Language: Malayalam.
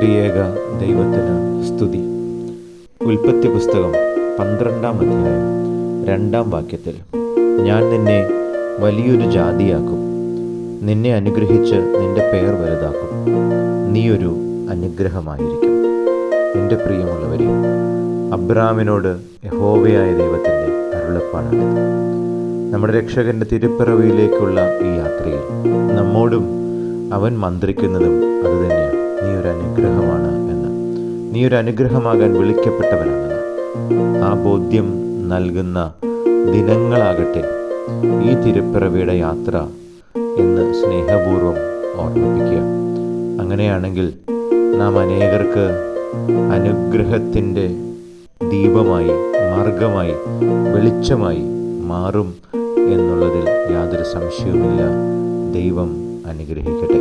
ത്രിയേക ദൈവത്തിന് സ്തുതി. ഉൽപ്പത്തി പുസ്തകം പന്ത്രണ്ടാം അധ്യായം രണ്ടാം വാക്യത്തിൽ ഞാൻ നിന്നെ വലിയൊരു ജാതിയാക്കും. നിന്നെ അനുഗ്രഹിച്ച് നിന്റെ പേർ വലുതാക്കും. നീയൊരു അനുഗ്രഹമായിരിക്കും. എന്റെ പ്രിയമുള്ളവരെ അബ്രാമിനോട് യഹോവയായ ദൈവത്തിന്റെ അരുളപ്പാടാണിത്. നമ്മുടെ രക്ഷകന്റെ തിരുപ്പിറവിയിലേക്കുള്ള ഈ യാത്രയിൽ നമ്മോടും അവൻ മന്ത്രിക്കുന്നതും അതുതന്നെയാണ് നീ ഒരു അനുഗ്രഹമാകാൻ വിളിക്കപ്പെട്ടവനാണെന്ന്. ആ ബോധ്യം നൽകുന്ന ദിനങ്ങളാകട്ടെ ഈ തിരുപ്പിറവിയുടെ യാത്ര എന്ന് സ്നേഹപൂർവം ഓർമ്മിപ്പിക്കുക. അങ്ങനെയാണെങ്കിൽ നാം അനേകർക്ക് അനുഗ്രഹത്തിന്റെ ദീപമായി മാർഗമായി വെളിച്ചമായി മാറും എന്നുള്ളതിൽ യാതൊരു സംശയവുമില്ല. ദൈവം അനുഗ്രഹിക്കട്ടെ.